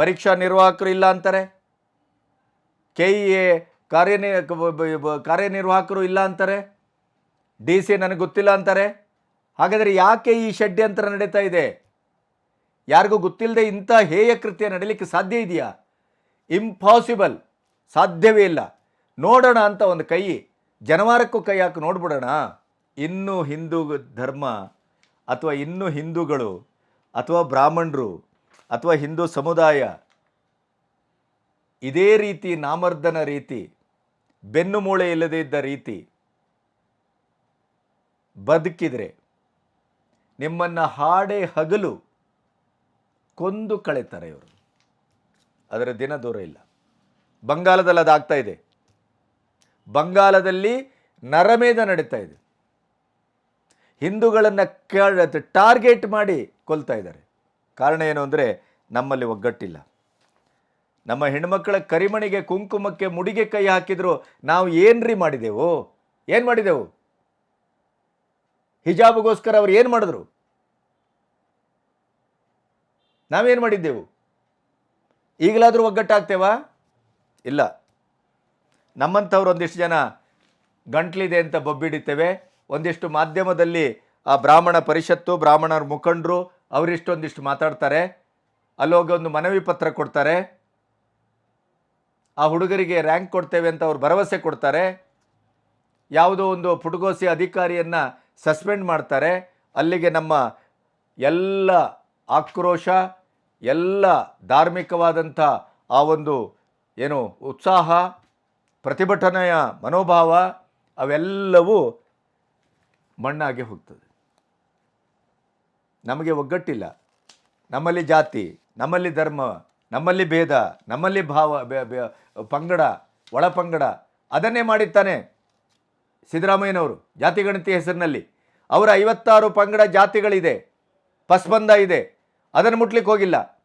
ಪರೀಕ್ಷಾ ನಿರ್ವಾಹಕರು ಇಲ್ಲ ಅಂತಾರೆ? ಕೆ ಇ ಎ ಕಾರ್ಯನಿ ಕಾರ್ಯನಿರ್ವಾಹಕರು ಇಲ್ಲ ಅಂತಾರೆ? ಡಿ ಸಿ ನನಗೆ ಗೊತ್ತಿಲ್ಲ ಅಂತಾರೆ? ಹಾಗಾದರೆ ಯಾಕೆ ಈ ಷಡ್ಯಂತ್ರ ನಡೀತಾ ಇದೆ? ಯಾರಿಗೂ ಗೊತ್ತಿಲ್ಲದೆ ಇಂಥ ಹೇಯ ಕೃತ್ಯ ನಡೀಲಿಕ್ಕೆ ಸಾಧ್ಯ ಇದೆಯಾ? ಇಂಪಾಸಿಬಲ್ ಸಾಧ್ಯವೇ ಇಲ್ಲ. ನೋಡೋಣ ಅಂತ ಒಂದು ಕೈ, ಜನವಾರಕ್ಕೂ ಕೈ ಹಾಕಿ ನೋಡ್ಬಿಡೋಣ. ಇನ್ನೂ ಹಿಂದೂ ಧರ್ಮ ಅಥವಾ ಇನ್ನೂ ಹಿಂದೂಗಳು ಅಥವಾ ಬ್ರಾಹ್ಮಣರು ಅಥವಾ ಹಿಂದೂ ಸಮುದಾಯ, ಇದೇ ರೀತಿ ನಾಮರ್ದನ ರೀತಿ, ಬೆನ್ನು ಮೂಳೆ ಇಲ್ಲದೇ ಇದ್ದ ರೀತಿ ಬದುಕಿದರೆ ನಿಮ್ಮನ್ನು ಹಾಡೆ ಹಗಲು ಕೊಂದು ಕಳೆತಾರೆ ಇವರು. ಅದರ ದಿನ ದೂರ ಇಲ್ಲ. ಬಂಗಾಲದಲ್ಲಿ ಅದಾಗ್ತಾ ಇದೆ. ಬಂಗಾಲದಲ್ಲಿ ನರಮೇಧ ನಡೀತಾ ಇದೆ. ಹಿಂದೂಗಳನ್ನು ಟಾರ್ಗೆಟ್ ಮಾಡಿ ಕೊಲ್ತಾ ಇದ್ದಾರೆ. ಕಾರಣ ಏನು ಅಂದರೆ ನಮ್ಮಲ್ಲಿ ಒಗ್ಗಟ್ಟಿಲ್ಲ. ನಮ್ಮ ಹೆಣ್ಮಕ್ಕಳ ಕರಿಮಣಿಗೆ ಕುಂಕುಮಕ್ಕೆ ಮುಡಿಗೆ ಕೈ ಹಾಕಿದ್ರು ನಾವು ಏನ್ರಿ ಮಾಡಿದೆವು? ಏನು ಮಾಡಿದೆವು? ಹಿಜಾಬ್ಗೋಸ್ಕರ ಅವ್ರು ಏನು ಮಾಡಿದ್ರು? ನಾವೇನು ಮಾಡಿದ್ದೆವು? ಈಗಲಾದರೂ ಒಗ್ಗಟ್ಟಾಗ್ತೇವಾ? ಇಲ್ಲ. ನಮ್ಮಂಥವ್ರು ಒಂದಿಷ್ಟು ಜನ ಗಂಟ್ಲಿದೆ ಅಂತ ಬೊಬ್ಬಿಡಿತೇವೆ ಒಂದಿಷ್ಟು ಮಾಧ್ಯಮದಲ್ಲಿ ಆ ಬ್ರಾಹ್ಮಣ ಪರಿಷತ್ತು, ಬ್ರಾಹ್ಮಣರ ಮುಖಂಡರು ಅವರಿಷ್ಟೊಂದಿಷ್ಟು ಮಾತಾಡ್ತಾರೆ, ಅಲ್ಲೋಗಿ ಒಂದು ಮನವಿ ಪತ್ರ ಕೊಡ್ತಾರೆ, ಆ ಹುಡುಗರಿಗೆ ರ್ಯಾಂಕ್ ಕೊಡ್ತೇವೆ ಅಂತ ಅವ್ರು ಭರವಸೆ ಕೊಡ್ತಾರೆ, ಯಾವುದೋ ಒಂದು ಪುಟಗೋಸಿ ಅಧಿಕಾರಿಯನ್ನು ಸಸ್ಪೆಂಡ್ ಮಾಡ್ತಾರೆ, ಅಲ್ಲಿಗೆ ನಮ್ಮ ಎಲ್ಲ ಆಕ್ರೋಶ, ಎಲ್ಲ ಧಾರ್ಮಿಕವಾದಂಥ ಆ ಒಂದು ಏನು ಉತ್ಸಾಹ, ಪ್ರತಿಭಟನೆಯ ಮನೋಭಾವ, ಅವೆಲ್ಲವೂ ಮಣ್ಣಾಗಿ ಹೋಗ್ತದೆ. ನಮಗೆ ಒಗ್ಗಟ್ಟಿಲ್ಲ. ನಮ್ಮಲ್ಲಿ ಜಾತಿ, ನಮ್ಮಲ್ಲಿ ಧರ್ಮ, ನಮ್ಮಲ್ಲಿ ಭೇದ, ನಮ್ಮಲ್ಲಿ ಭಾವ ಪಂಗಡ ಒಳ ಪಂಗಡ ಅದನ್ನೇ ಮಾಡಿರ್ತಾನೆ ಸಿದ್ದರಾಮಯ್ಯನವರು ಜಾತಿ ಗಣತಿ ಹೆಸರಿನಲ್ಲಿ. ಅವರ ಐವತ್ತಾರು ಪಂಗಡ ಜಾತಿಗಳಿದೆ. ಪಸ್ಬಂಧ ಇದೆ. ಅದನ್ನು ಮುಟ್ಲಿಕ್ಕೆ ಹೋಗಿಲ್ಲ.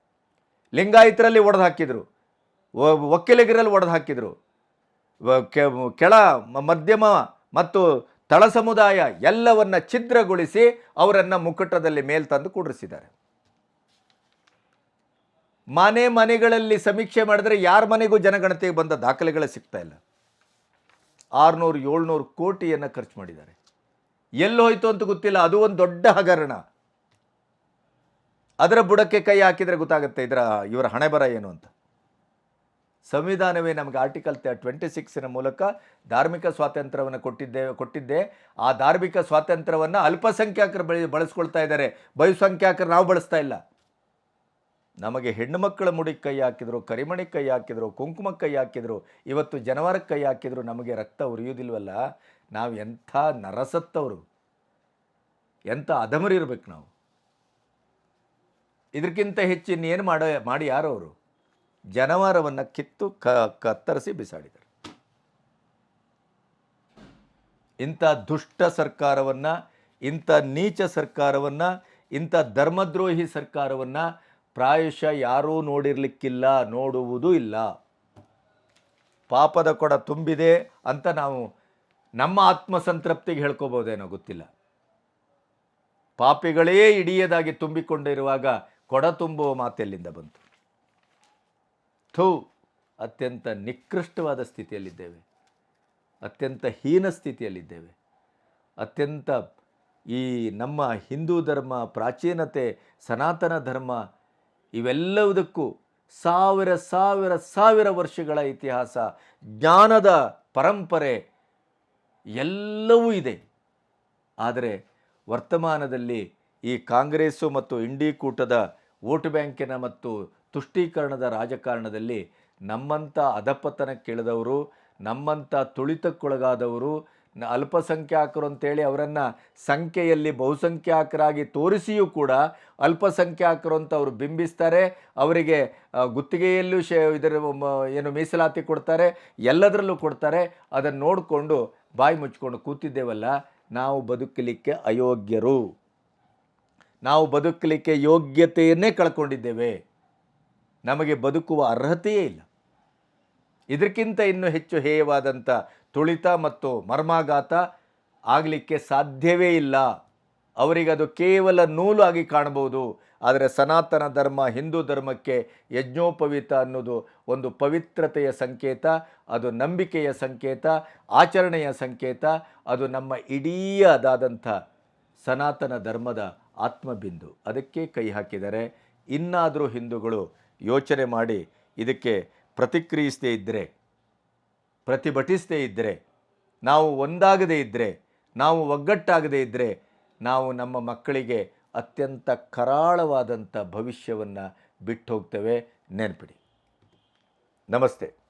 ಲಿಂಗಾಯತರಲ್ಲಿ ಒಡೆದು ಹಾಕಿದರು. ಒಕ್ಕಿಲಗಿರಲ್ಲಿ ಒಡೆದು ಹಾಕಿದರು. ಕೆಳ ಮಧ್ಯಮ ಮತ್ತು ತಳ ಸಮುದಾಯ ಎಲ್ಲವನ್ನ ಛಿದ್ರಗೊಳಿಸಿ ಅವರನ್ನು ಮುಕುಟದಲ್ಲಿ ಮೇಲ್ ತಂದು ಕೂಡಿಸಿದ್ದಾರೆ. ಮನೆ ಮನೆಗಳಲ್ಲಿ ಸಮೀಕ್ಷೆ ಮಾಡಿದ್ರೆ ಯಾರ ಮನೆಗೂ ಜನಗಣತಿಗೆ ಬಂದ ದಾಖಲೆಗಳೇ ಸಿಗ್ತಾ ಇಲ್ಲ. ಆರುನೂರು, ಏಳ್ನೂರು ಕೋಟಿಯನ್ನು ಖರ್ಚು ಮಾಡಿದ್ದಾರೆ. ಎಲ್ಲಿ ಹೋಯ್ತು ಅಂತ ಗೊತ್ತಿಲ್ಲ, ಅದು ಒಂದು ದೊಡ್ಡ ಹಗರಣ. ಅದರ ಬುಡಕ್ಕೆ ಕೈ ಹಾಕಿದರೆ ಗೊತ್ತಾಗುತ್ತೆ, ಇದರ ಇವರ ಹಣೆ ಬರ ಏನು ಅಂತ. ಸಂವಿಧಾನವೇ ನಮಗೆ ಆರ್ಟಿಕಲ್ ಟ್ವೆಂಟಿ ಸಿಕ್ಸಿನ ಮೂಲಕ ಧಾರ್ಮಿಕ ಸ್ವಾತಂತ್ರ್ಯವನ್ನು ಕೊಟ್ಟಿದ್ದೆ ಕೊಟ್ಟಿದ್ದೆ. ಆ ಧಾರ್ಮಿಕ ಸ್ವಾತಂತ್ರ್ಯವನ್ನು ಅಲ್ಪಸಂಖ್ಯಾತರು ಬಳಿ, ಬಳಸ್ಕೊಳ್ತಾ ಇದ್ದಾರೆ. ಬಹುಸಂಖ್ಯಾತರು ನಾವು ಬಳಸ್ತಾ ಇಲ್ಲ. ನಮಗೆ ಹೆಣ್ಣು ಮಕ್ಕಳ ಮುಡಿ ಕೈ ಹಾಕಿದ್ರು, ಕರಿಮಣಿ ಕೈ ಹಾಕಿದ್ರು, ಕುಂಕುಮ ಕೈ ಹಾಕಿದ್ರು, ಇವತ್ತು ಜನವಾರ ಕೈ ಹಾಕಿದ್ರು, ನಮಗೆ ರಕ್ತ ಉರಿಯೋದಿಲ್ವಲ್ಲ ನಾವು ಎಂಥ ನರಸತ್ತವರು. ಎಂಥ ಅಧಮರಿರ್ಬೇಕು ನಾವು. ಇದಕ್ಕಿಂತ ಹೆಚ್ಚು ಇನ್ನೇನು ಮಾಡ, ಮಾಡಿ ಯಾರು ಅವರು? ಜನವಾರವನ್ನು ಕಿತ್ತು ಕ, ಕತ್ತರಿಸಿ ಬಿಸಾಡಿದರು. ಇಂಥ ದುಷ್ಟ ಸರ್ಕಾರವನ್ನು, ಇಂಥ ನೀಚ ಸರ್ಕಾರವನ್ನು, ಇಂಥ ಧರ್ಮದ್ರೋಹಿ ಸರ್ಕಾರವನ್ನು ಪ್ರಾಯಶಃ ಯಾರೂ ನೋಡಿರಲಿಕ್ಕಿಲ್ಲ, ನೋಡುವುದೂ ಇಲ್ಲ. ಪಾಪದ ಕೊಡ ತುಂಬಿದೆ ಅಂತ ನಾವು ನಮ್ಮ ಆತ್ಮಸಂತೃಪ್ತಿಗೆ ಹೇಳ್ಕೋಬೋದೇನೋ ಗೊತ್ತಿಲ್ಲ. ಪಾಪಿಗಳೇ ಇಡಿಯದಾಗಿ ತುಂಬಿಕೊಂಡಿರುವಾಗ ಕೊಡ ತುಂಬುವ ಮಾತೆಲ್ಲಿಂದ ಬಂತು. ಥೂ ಅತ್ಯಂತ ನಿಕೃಷ್ಟವಾದ ಸ್ಥಿತಿಯಲ್ಲಿದ್ದೇವೆ. ಅತ್ಯಂತ ಹೀನ ಸ್ಥಿತಿಯಲ್ಲಿದ್ದೇವೆ. ಅತ್ಯಂತ ಈ ನಮ್ಮ ಹಿಂದೂ ಧರ್ಮ, ಪ್ರಾಚೀನತೆ, ಸನಾತನ ಧರ್ಮ ಇವೆಲ್ಲವುದಕ್ಕೂ ಸಾವಿರ ಸಾವಿರ ಸಾವಿರ ವರ್ಷಗಳ ಇತಿಹಾಸ, ಜ್ಞಾನದ ಪರಂಪರೆ ಎಲ್ಲವೂ ಇದೆ. ಆದರೆ ವರ್ತಮಾನದಲ್ಲಿ ಈ ಕಾಂಗ್ರೆಸ್ಸು ಮತ್ತು ಇಂಡಿ ಕೂಟದ ವೋಟ್ ಬ್ಯಾಂಕಿನ ಮತ್ತು ತುಷ್ಟೀಕರಣದ ರಾಜಕಾರಣದಲ್ಲಿ ನಮ್ಮಂಥ ಅಧಪತನಕ್ಕಿಳಿದವರು, ನಮ್ಮಂಥ ತುಳಿತಕ್ಕೊಳಗಾದವರು ಅಲ್ಪಸಂಖ್ಯಾತರು ಅಂತೇಳಿ ಅವರನ್ನು ಸಂಖ್ಯೆಯಲ್ಲಿ ಬಹುಸಂಖ್ಯಾತರಾಗಿ ತೋರಿಸಿಯೂ ಕೂಡ ಅಲ್ಪಸಂಖ್ಯಾತರು ಅಂತ ಅವರು ಬಿಂಬಿಸ್ತಾರೆ. ಅವರಿಗೆ ಗುತ್ತಿಗೆಯಲ್ಲೂ ಶೇ, ಇದರ ಏನು ಮೀಸಲಾತಿ ಕೊಡ್ತಾರೆ. ಎಲ್ಲದರಲ್ಲೂ ಕೊಡ್ತಾರೆ. ಅದನ್ನು ನೋಡಿಕೊಂಡು ಬಾಯಿ ಮುಚ್ಕೊಂಡು ಕೂತಿದ್ದೇವಲ್ಲ, ನಾವು ಬದುಕಲಿಕ್ಕೆ ಅಯೋಗ್ಯರು. ನಾವು ಬದುಕಲಿಕ್ಕೆ ಯೋಗ್ಯತೆಯನ್ನೇ ಕಳ್ಕೊಂಡಿದ್ದೇವೆ. ನಮಗೆ ಬದುಕುವ ಅರ್ಹತೆಯೇ ಇಲ್ಲ. ಇದಕ್ಕಿಂತ ಇನ್ನೂ ಹೆಚ್ಚು ಹೇಯವಾದಂಥ ತುಳಿತ ಮತ್ತು ಮರ್ಮಾಘಾತ ಆಗಲಿಕ್ಕೆ ಸಾಧ್ಯವೇ ಇಲ್ಲ. ಅವರಿಗೆ ಅದು ಕೇವಲ ನೂಲು ಆಗಿ ಕಾಣಬಹುದು. ಆದರೆ ಸನಾತನ ಧರ್ಮ, ಹಿಂದೂ ಧರ್ಮಕ್ಕೆ ಯಜ್ಞೋಪವೀತ ಅನ್ನೋದು ಒಂದು ಪವಿತ್ರತೆಯ ಸಂಕೇತ, ಅದು ನಂಬಿಕೆಯ ಸಂಕೇತ, ಆಚರಣೆಯ ಸಂಕೇತ, ಅದು ನಮ್ಮ ಇಡೀ ಅದಾದಂಥ ಸನಾತನ ಧರ್ಮದ ಆತ್ಮಬಿಂದು. ಅದಕ್ಕೆ ಕೈ ಹಾಕಿದರೆ ಇನ್ನಾದರೂ ಹಿಂದೂಗಳು ಯೋಚನೆ ಮಾಡಿ ಇದಕ್ಕೆ ಪ್ರತಿಕ್ರಿಯಿಸದೇ ಇದ್ದರೆ ಪ್ರತಿಭಟಿಸದೇ ಇದ್ದರೆ ನಾವು ಒಂದಾಗದೇ ಇದ್ದರೆ ನಾವು ಒಗ್ಗಟ್ಟಾಗದೇ ಇದ್ದರೆ ನಾವು ನಮ್ಮ ಮಕ್ಕಳಿಗೆ ಅತ್ಯಂತ ಕರಾಳವಾದಂಥ ಭವಿಷ್ಯವನ್ನು ಬಿಟ್ಟು ಹೋಗ್ತೇವೆ. ನೆನಪಿಡಿ. ನಮಸ್ತೆ.